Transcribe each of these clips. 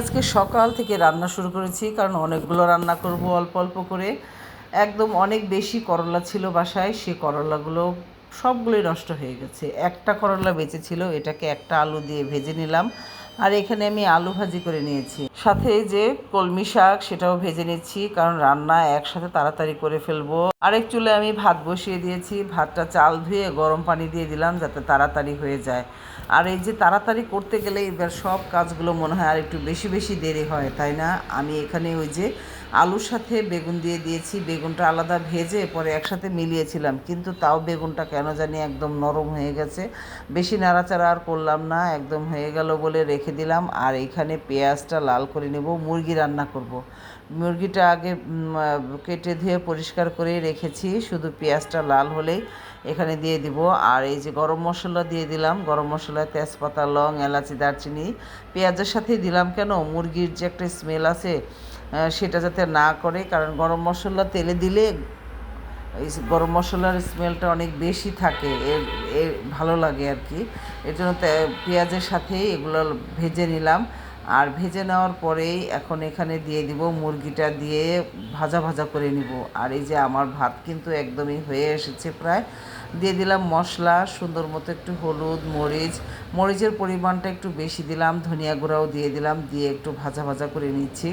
আজকে সকাল থেকে রান্না শুরু করেছি, কারণ অনেকগুলো রান্না করব অল্প অল্প করে। একদম অনেক বেশি করলা ছিল বাসায়, সে করলাগুলো সবগুলোই নষ্ট হয়ে গেছে। একটা করলা বেঁচে ছিল এটাকে একটা আলু দিয়ে ভেজে নিলাম। আর এখানে আমি আলু ভাজি করে নিয়েছি। সাথে যে কলমি শাক, সেটাও ভেজে নিচ্ছি, কারণ রান্না একসাথে তাড়াতাড়ি করে ফেলব। আরেক চুলে আমি ভাত বসিয়ে দিয়েছি, ভাতটা চাল ধুয়ে গরম পানি দিয়ে দিলাম যাতে তাড়াতাড়ি হয়ে যায়। আর এই যে তাড়াতাড়ি করতে গেলে এবার সব কাজগুলো মনে হয় আর একটু বেশি বেশি দেরি হয়, তাই না? আমি এখানে ওই যে আলুর সাথে বেগুন দিয়ে দিয়েছি, বেগুনটা আলাদা ভেজে পরে একসাথে মিলিয়েছিলাম, কিন্তু তাও বেগুনটা কেন জানি একদম নরম হয়ে গেছে। বেশি নাড়াচাড়া আর করলাম না, একদম হয়ে গেল বলে রেখে দিলাম, আর এখানে পেঁয়াজটা লাল করে নেব, মুরগি রান্না করব। মুরগিটা আগে কেটে ধুয়ে পরিষ্কার করে রেখেছি, শুধু পেঁয়াজটা লাল হলেই এখানে দিয়ে দিব। আর এই যে গরম মশলা দিয়ে দিলাম, গরম মশলা তেজপাতা, লং, এলাচি, দারচিনি, পেঁয়াজের সাথেই দিলাম কেন? মুরগির যে একটা স্মেল আছে সেটা যাতে না করে, কারণ গরম মশলা তেলে দিলে গরম মশলার স্মেলটা অনেক বেশি থাকে, এর এর ভালো লাগে আর কি। এর জন্য পেঁয়াজের সাথেই এগুলো ভেজে নিলাম। আর ভেজে নেওয়ার পরেই এখন এখানে দিয়ে দিব মুরগিটা দিয়ে ভাজা ভাজা করে নিব। আর এই যে আমার ভাত কিন্তু একদমই হয়ে এসেছে প্রায়। দিয়ে দিলাম মশলা, সুন্দর মতো একটু হলুদ, মরিচ। মরিচের পরিমাণটা একটু বেশি দিলাম, ধনিয়া গুঁড়াও দিয়ে দিলাম, দিয়ে একটু ভাজা ভাজা করে নিচ্ছি।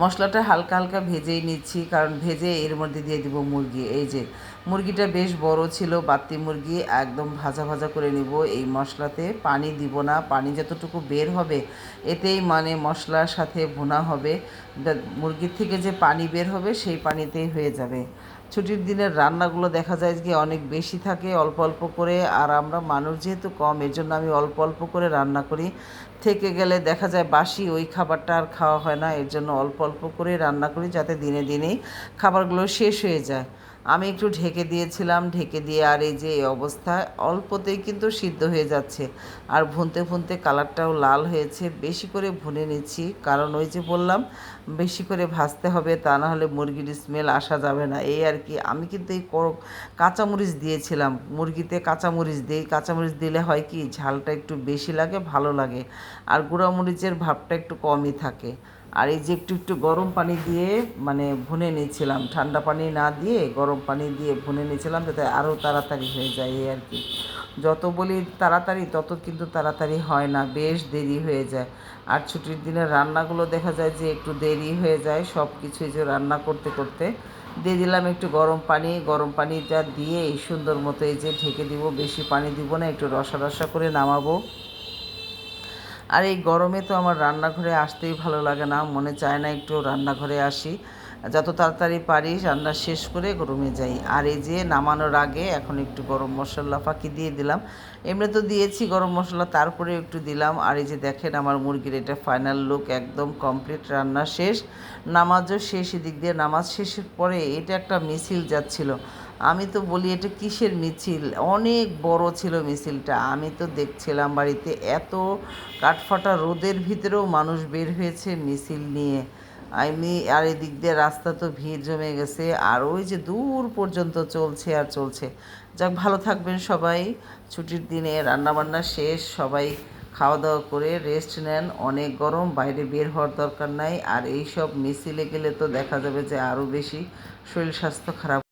মশলাটা হালকা হালকা ভেজেই নিচ্ছি, কারণ ভেজে এর মধ্যে দিয়ে দিব মুরগি। এই যে, মুরগিটা বেশ বড় ছিল বাতি মুরগি, একদম ভাজা ভাজা করে নিব। এই মশলাতে পানি দিব না, পানি যতটুকু বের হবে, এতেই মানে মশলার সাথে ভুনা হবে। মুরগির থেকে যে পানি বের হবে, সেই পানিতেই হয়ে যাবে। ছুটির দিনের রান্নাগুলো দেখা যায় যে অনেক বেশি থাকে, অল্প অল্প করে। আর আমরা মানুষ যেহেতু কম, এর জন্য আমি অল্প অল্প করে রান্না করি। থেকে গেলে দেখা যায় বাসি ওই খাবারটা আর খাওয়া হয় না, এর জন্য অল্প অল্প করে রান্না করি যাতে দিনে দিনেই খাবারগুলো শেষ হয়ে যায়। আমি একটু ঢেকে দিয়েছিলাম, ঢেকে দিয়ে আর এই যে এই অবস্থায় অল্পতেই কিন্তু সিদ্ধ হয়ে যাচ্ছে। আর ভুনতে ভুনতে কালারটাও লাল হয়েছে, বেশি করে ভুনে নিচ্ছি। কারণ ওই যে বললাম, বেশি করে ভাজতে হবে, তা না হলে মুরগির স্মেল আসা যাবে না। এই আর কি, আমি কিন্তু এই কাঁচামরিচ দিয়েছিলাম। মুরগিতে কাঁচামরিচ দিই, কাঁচামরিচ দিলে হয় কি, ঝালটা একটু বেশি লাগে, ভালো লাগে। আর গুঁড়ামরিচের ভাবটা একটু কমই থাকে। আর এই যে একটু একটু গরম পানি দিয়ে মানে ভুনে নিয়েছিলাম। ঠান্ডা পানি না দিয়ে, গরম পানি দিয়ে ভুনে নিয়েছিলাম যাতে আরও তাড়াতাড়ি হয়ে যায় এই আর কি। যত বলি তাড়াতাড়ি, তত কিন্তু তাড়াতাড়ি হয় না, বেশ দেরি হয়ে যায়। আর ছুটির দিনের রান্নাগুলো দেখা যায় যে একটু দেরি হয়ে যায় সব কিছুই যে রান্না করতে করতে। দিয়ে দিলাম একটু গরম পানি, গরম পানিটা দিয়ে সুন্দর মতো এই যে ঢেকে দিব, বেশি পানি দিব না, একটু রসা রসা করে নামাবো। আর এই গরমে তো আমার রান্নাঘরে আসতেই ভালো লাগে না, মনে চায় না একটু রান্নাঘরে আসি। যত তাড়াতাড়ি পারি রান্না শেষ করে গরমে যাই। আর এই যে নামানোর আগে এখন একটু গরম মশলা ফাঁকি দিয়ে দিলাম। এমনি তো দিয়েছি গরম মশলা তারপরে একটু দিলাম। আর এই যে দেখেন আমার মুরগির এটা ফাইনাল লুক একদম কমপ্লিট রান্না শেষ। নামাজও শেষ, এদিক দিয়ে নামাজ শেষের পরে এটা একটা মিছিল যাচ্ছিল। আমি তো বলি, এটা কিসের মিছিল? অনেক বড় ছিল মিছিলটা। আমি তো দেখছিলাম বাড়িতে এত কাঠফাটা রোদের ভিতরেও মানুষ বের হয়েছে মিছিল নিয়ে। আমি আর এদিক দিয়ে রাস্তা তো ভিড় জমে গেছে, আর ওই যে দূর পর্যন্ত চলছে আর চলছে। যাক, ভালো থাকবেন সবাই। ছুটির দিনে রান্নাবান্না শেষ, সবাই খাওয়া দাওয়া করে রেস্ট নেন। অনেক গরম, বাইরে বের হওয়ার দরকার নাই। আর এই সব মিছিলে গেলে তো দেখা যাবে যে আরও বেশি শরীর স্বাস্থ্য খারাপ